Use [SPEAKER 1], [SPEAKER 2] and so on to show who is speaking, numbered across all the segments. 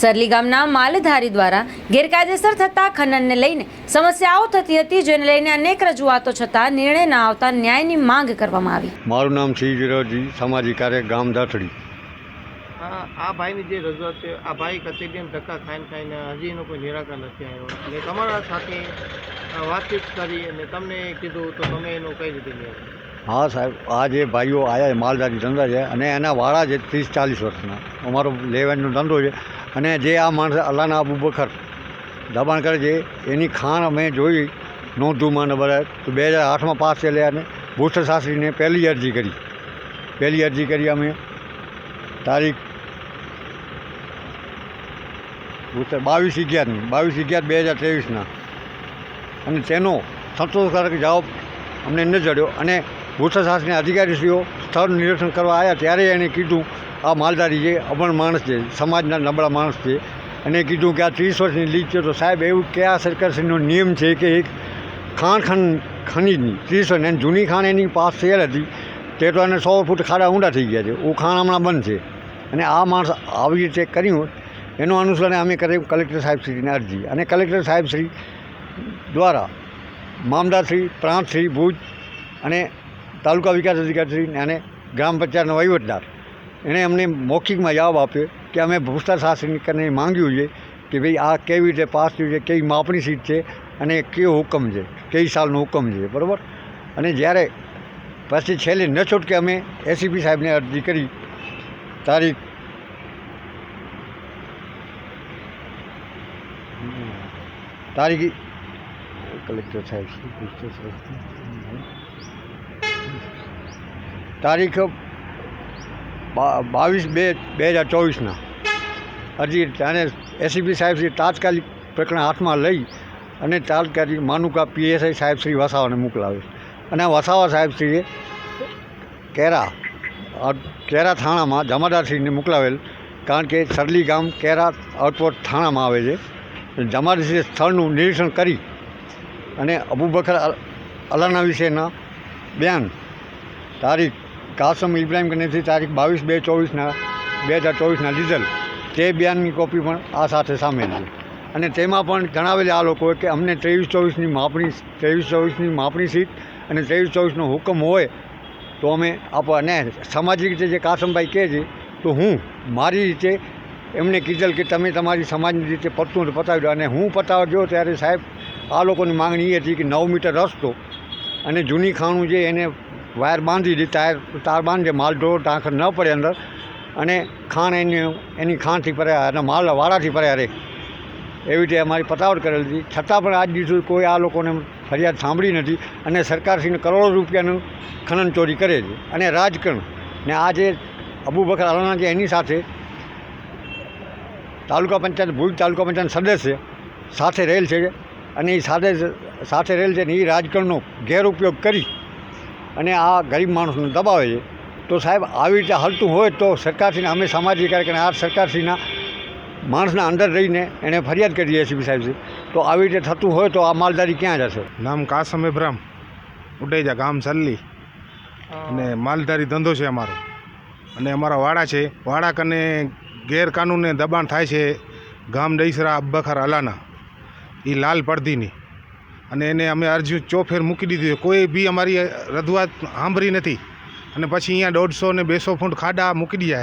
[SPEAKER 1] સરલી ગામના માલધારી દ્વારા ગેરકાયદેસર થતા ખનનને લઈને સમસ્યાઓ થતી હતી જેને લઈને અનેક રજૂઆતો છતાં નિર્ણય ન આવતા ન્યાયની માંગ કરવામાં આવી.
[SPEAKER 2] મારું નામ શ્રી વિરોજી સામાજિક કાર્ય ગામ દાથડી
[SPEAKER 3] આ આ ભાઈની જે રજૂઆત છે આ ભાઈ કચેરી એમ ધક્કા ખાઈને ખાઈને હજી એનું કોઈ નિરાકરણ નથી આવ્યો. એટલે તમારા સાથે વાતચીત કરી અને તમને કીધું તો તમે એનું કઈ રીતે નિરાકરણ
[SPEAKER 2] હા સાહેબ આ જે ભાઈઓ આવ્યા માલધારી ધંધા છે અને એના વાળા છે ત્રીસ ચાલીસ વર્ષના. અમારો લેવાનનો ધંધો છે. અને જે આ માણસ અલ્લાના અબુ બખર દબાણ કરે છે, એની ખાણ અમે જોઈ નોંધુમાં ને બધા. તો બે હજાર આઠમાં પાસ થયેલા અને ભૂષણ શાસ્ત્રીને પહેલી અરજી કરી. પહેલી અરજી કરી અમે. તારીખ ભૂષણ બાવીસ અગિયારની. બાવીસ અગિયાર બે હજાર ત્રેવીસના. અને તેનો સંતોષકારક જવાબ અમને ન જડ્યો. અને ભૂષણ શાસ્ત્રીના અધિકારીશ્રીઓ સ્થળ નિરીક્ષણ કરવા આવ્યા ત્યારે એણે કીધું આ માલધારી છે અભણ માણસ છે, સમાજના નબળા માણસ છે, અને કીધું કે આ ત્રીસ વર્ષની લીજ છે, તો સાહેબ એવું કે આ સરકારશ્રીનો નિયમ છે કે એક ખાણ ખન ખનીજની, ત્રીસ વર્ષ, અને જૂની ખાણ એની પાસ થયેલ હતી, તે તો એને સો ફૂટ ખાડા ઊંડા થઈ ગયા છે એ ખાણ હમણાં બંધ છે. અને આ માણસ આવી રીતે કર્યું એનું અનુસરણે અમે કર્યું કલેક્ટર સાહેબશ્રીને અરજી. અને કલેક્ટર સાહેબશ્રી દ્વારા મામદારશ્રી પ્રાંતશ્રી ભુજ અને તાલુકા વિકાસ અધિકારીશ્રી અને ગ્રામ પંચાયતના વહીવટદાર એણે અમને મૌખિકમાં જવાબ આપ્યો કે અમે ભૂસ્તર શાસ્ત્રીની માંગ્યું છે કે ભાઈ આ કેવી રીતે પાસ થયું છે, કેવી માપણી સીટ છે અને કયો હુકમ છે, કઈ સાલનો હુકમ છે, બરાબર? અને જ્યારે પછી છેલ્લે ન છૂટકે અમે એસીપી સાહેબને અરજી કરી, તારીખ તારીખ કલેક્ટર સાહેબ તારીખ બાવીસ બે બે હજાર ચોવીસના. અરજી અને એસીપી સાહેબ શ્રી તાત્કાલિક પ્રકરણ હાથમાં લઈ અને તાત્કાલિક માનુકા પીએસઆઈ સાહેબ શ્રી વસાવાને મોકલાવે અને વસાવા સાહેબ શ્રીએ કેરા કેરા થાણામાં જમાદારશ્રીને મોકલાવેલ. કારણ કે સરલી ગામ કેરા આઉટપોસ્ટ થાણામાં આવે છે. જમાદારશ્રીએ સ્થળનું નિરીક્ષણ કરી અને અબુબકર અલાના વિશેના બેન તારીખ કાસમ ઇબ્રાહિમ કનેથી તારીખ બાવીસ બે ચોવીસના, બે હજાર ચોવીસના લીધેલ તે બયાનની કોપી પણ આ સાથે સામેલ છે. અને તેમાં પણ જણાવેલ આ લોકોએ કે અમને ત્રેવીસ ચોવીસની માપણી, ત્રેવીસ ચોવીસની માપણી સીટ અને ત્રેવીસ ચોવીસનો હુકમ હોય તો અમે આપવા અને સામાજિક રીતે જે કાસમભાઈ કહે છે, તો હું મારી રીતે એમને કીધેલ કે તમે તમારી સમાજની રીતે પતતું પતાવી દો અને હું પતાવવા ગયો ત્યારે સાહેબ, આ લોકોની માંગણી એ હતી કે નવ મીટર રસ્તો અને જૂની ખાણું છે એને વાયર બાંધી દીધી, ટાયર, તાર બાંધે માલ ઢોર ટાંકર ન પડે અંદર. અને ખાણ એની એની ખાણથી ભર્યા અને માલ વાળાથી ભર્યા રહે એવી રીતે અમારી પતાવટ કરેલી હતી. છતાં પણ આજ દિવસ કોઈ આ લોકોને ફરિયાદ સાંભળી નથી અને સરકારશ્રીને કરોડો રૂપિયાનું ખનન ચોરી કરે છે. અને રાજકારણ, ને આ જે અબુબકર આલાના છે એની સાથે તાલુકા પંચાયત, ભુજ તાલુકા પંચાયત સદસ્ય સાથે રહેલ છે. અને એ સાથે સાથે રહેલ છે ને એ રાજકારણનો ગેરઉપયોગ કરી અને આ ગરીબ માણસને દબાવે છે. તો સાહેબ આવી રીતે હાલતું હોય તો સરકારશ્રીને અમે સામાજિક કાર્યક્રમ આ સરકારશ્રીના માણસના અંદર રહીને એણે ફરિયાદ કરી એસીપી સાહેબથી. તો આવી રીતે થતું હોય તો આ માલધારી ક્યાં જશે?
[SPEAKER 4] નામ કાસમ ઇબ્રામ ઉડેજા ગામ સલ્લી. અને માલધારી ધંધો છે અમારો. અને અમારા વાડા છે. વાડા કને ગેરકાનૂને દબાણ થાય છે ગામ દઈસરા અબ્બખર અલાના. એ લાલ પડદીની અને એને અમે અરજી ચોફેર મૂકી દીધી કોઈ બી અમારી રજૂઆત સાંભળી નથી. અને પછી અહીંયા દોઢસો ને બેસો ફૂટ ખાડા મૂકી દીધા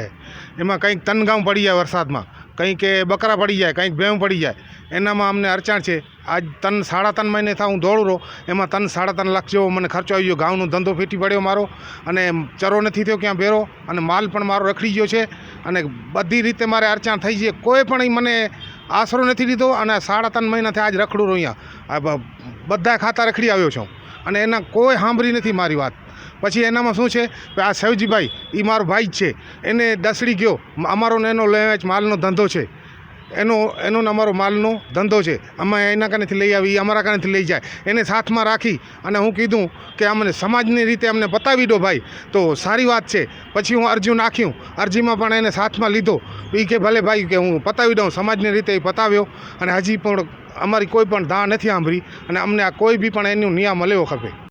[SPEAKER 4] એમાં કંઈક તનગામ પડી જાય વરસાદમાં. કંઈક બકરા પડી જાય, કંઈક ભેં પડી જાય. એનામાં અમને અડચણ છે. આજ તન સાડા ત્રણ મહિને થા હું દોડું એમાં તન સાડા ત્રણ લાખ જેવો મને ખર્ચો આવી ગયો. ગામનો ધંધો ફેટી પડ્યો મારો. અને ચરો નથી થયો ક્યાં ભેરો. અને માલ પણ મારો રખડી ગયો છે. અને બધી રીતે મારે અડચણ થઈ છે. કોઈ પણ મને આશરો નથી લીધો અને સાડા ત્રણ મહિનાથી આજ રખડું રહું બધા ખાતા રખડી આવ્યો છું. અને એના કોઈ સાંભળી નથી મારી વાત. પછી એનામાં શું છે કે આ સૈવજીભાઈ એ મારો ભાઈ જ છે. એને દસડી ગયો. અમારો એનો લેવેચ માલનો ધંધો છે. એનો એનો અમારો માલનો ધંધો છે. અમે એના કારણેથી લઈ આવી અમારા કાનેથી લઈ જાય. એને સાથમાં રાખી અને હું કીધું કે અમને સમાજની રીતે અમને બતાવી દો ભાઈ. તો સારી વાત છે. પછી હું અરજી નાખ્યું અરજીમાં પણ એને સાથમાં લીધો. એ કે ભલે ભાઈ કે હું પતાવી દઉં, સમાજની રીતે એ પતાવ્યો અને હજી પણ અમારી કોઈ પણ ધા નથી સાંભળી. અને અમને આ કોઈ બી પણ એનું નિયમ લેવો ખપે.